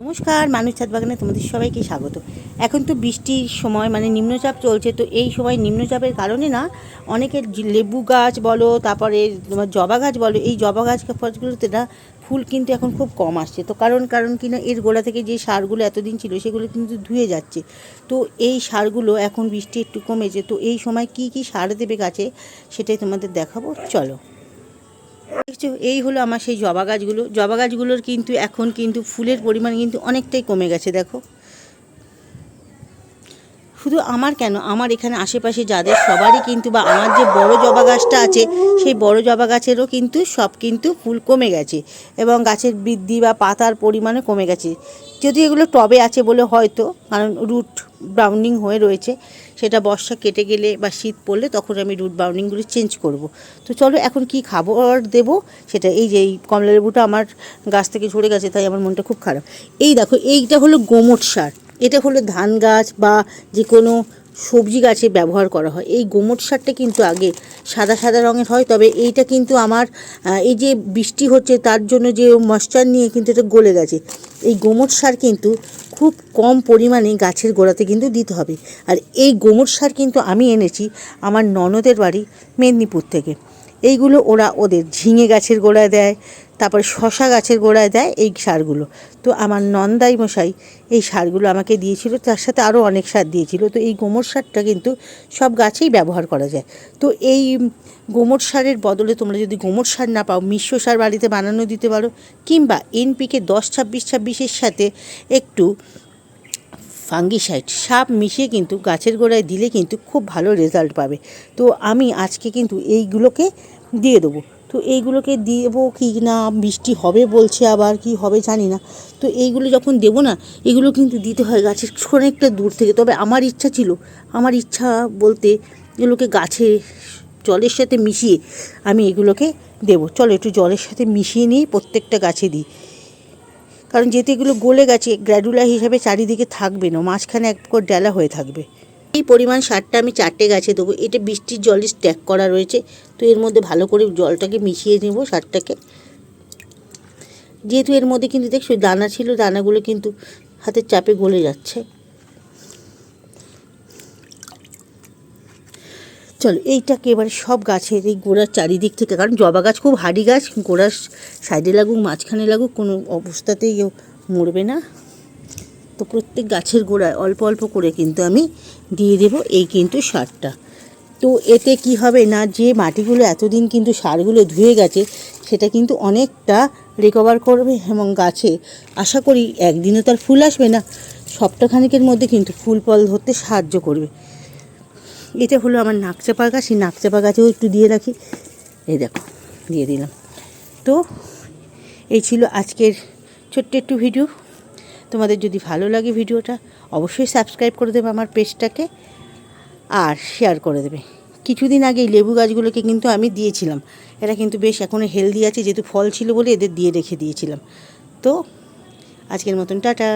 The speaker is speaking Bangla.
নমস্কার, মানুষ ছাদ বাগানে তোমাদের সবাইকে স্বাগত। এখন তো বৃষ্টির সময় মানে নিম্নচাপ চলছে, তো এই সময় নিম্নচাপের কারণে না অনেকের লেবু গাছ বলো, তারপরে তোমার জবা গাছ বলো, এই জবা গাছ গাছগুলোতে না ফুল কিন্তু এখন খুব কম আসছে। তো কারণ কারণ কিনা এর গোড়া থেকে যে সারগুলো এতদিন ছিল সেগুলো কিন্তু ধুয়ে যাচ্ছে। তো এই সারগুলো এখন বৃষ্টি একটু কমেছে, তো এই সময় কি কি সার দেবে গাছে সেটাই তোমাদের দেখাবো। চলো। দেখছ, এই হলো আমার সেই জবা গাছগুলো। জবা গাছগুলোর কিন্তু এখন কিন্তু ফুলের পরিমাণ কিন্তু অনেকটাই কমে গেছে, দেখো। শুধু আমার কেন? আমার এখানে আশেপাশে যাদের সবারই কিন্তু বা আমার যে বড় জবা গাছটা আছে, সেই বড় জবা গাছেরও কিন্তু সব কিন্তু ফুল কমে গেছে এবং গাছের বৃদ্ধি বা পাতার পরিমাণও কমে গেছে। যদি এগুলো টবে আছে বলে হয়তো, কারণ রুট ব্রাউনিং হয়ে রয়েছে, সেটা বর্ষা কেটে গেলে বা শীত পড়লে তখন আমি রুট ব্রাউনিংগুলো চেঞ্জ করব। তো চলো এখন কি খাবার দেবো সেটা, এই যে এই কমলা লেবুটা আমার গাছ থেকে ঝরে গেছে, তাই আমার মনটা খুব খারাপ। এই দেখো, এইটা হলো গোমট সার। এটা হলো ধান গাছ বা যে কোনো সবজি গাছে ব্যবহার করা হয়। এই গোমট সারটা কিন্তু আগে সাদা সাদা রঙের হয়, তবে এইটা কিন্তু আমার এই যে বৃষ্টি হচ্ছে তার জন্য যে ময়েশ্চার নিয়ে কিন্তু এটা গলে গেছে। এই গোমট সার কিন্তু খুব কম পরিমাণে গাছের গোড়াতে কিন্তু দিতে হবে। আর এই গোমট সার কিন্তু আমি এনেছি আমার ননদের বাড়ি মেদিনীপুর থেকে। এইগুলো ওরা ওদের ঝিঙে গাছের গোড়ায় দেয় তারপরে শশা গাছের গোড়ায় দেয় এই সারগুলো। তো আমার নন্দাই মশাই এই সারগুলো আমাকে দিয়েছিল, তার সাথে আরও অনেক সার দিয়েছিল। তো এই গোমর সারটা কিন্তু সব গাছেই ব্যবহার করা যায়। তো এই গোমর সারের বদলে তোমরা যদি গোমর সার না পাও, মিশ্র সার বাড়িতে বানানো দিতে পারো, কিংবা এনপিকে দশ, ছাব্বিশ, ছাব্বিশের সাথে একটু ফাঙ্গিসাইড, সাপ মিশিয়ে কিন্তু গাছের গোড়ায় দিলে কিন্তু খুব ভালো রেজাল্ট পাবে। তো আমি আজকে কিন্তু এইগুলোকে দিয়ে দেবো। তো এইগুলোকে দেবো কি না, বৃষ্টি হবে বলছে আবার, কি হবে জানি না। তো এইগুলো যখন দেবো না, এগুলো কিন্তু দিতে হয় গাছের অনেকটা দূর থেকে। তবে আমার ইচ্ছা ছিল, আমার ইচ্ছা বলতে এগুলোকে গাছে জলের সাথে মিশিয়ে আমি এগুলোকে দেবো। চলো একটু জলের সাথে মিশিয়ে নিয়ে প্রত্যেকটা গাছে দিই। কারণ যেহেতু এগুলো গলে গেছে, গ্র্যাডুলা হিসাবে চারিদিকে থাকবে না, মাঝখানে এক ডেলা হয়ে থাকবে। এই পরিমাণ সারটা আমি চারটে গাছে দেবো। এটা বৃষ্টির জলে স্ট্যাক করা রয়েছে। তো এর মধ্যে ভালো করে জলটাকে মিশিয়ে নেব সারটাকে। যেহেতু এর মধ্যে কিন্তু দেখছ দানা ছিল, দানাগুলো কিন্তু হাতের চাপে গলে যাচ্ছে। চলো, এইটাকে এবারে সব গাছের এই গোড়ার চারিদিক থেকে, কারণ জবা গাছ খুব হাড়ি গাছ, গোড়ার সাইডে লাগুক, মাঝখানে লাগুক, কোনো অবস্থাতেই মরবে না। তো প্রত্যেক গাছের গোড়ায় অল্প অল্প করে কিন্তু আমি দিয়ে দেব এই কিন্তু সারটা। তো এতে কি হবে না, যে মাটিগুলো এতদিন কিন্তু সারগুলো ধুয়ে গেছে, সেটা কিন্তু অনেকটা রিকভার করবে এবং গাছে আশা করি একদিনে তার ফুল আসবে না, সপ্তাহখানেকের মধ্যে কিন্তু ফুল ফল ধরতে সাহায্য করবে। এটা হলো আমার নাকচাপা গাছ, এই নাকচাপা গাছেও একটু দিয়ে রাখি। এই দেখো, দিয়ে দিলাম। তো এই ছিল আজকের ছোট্ট একটু ভিডিও। তোমাদের যদি ভালো লাগে ভিডিওটা, অবশ্যই সাবস্ক্রাইব করে দেবে আমার পেজটাকে আর শেয়ার করে দেবে। কিছুদিন আগে এই লেবু গাছগুলোকে কিন্তু আমি দিয়েছিলাম। এরা কিন্তু বেশ এখনও হেলদি আছে, যেহেতু ফল ছিল বলে এদের দিয়ে রেখে দিয়েছিলাম। তো আজকের মতন টাটা।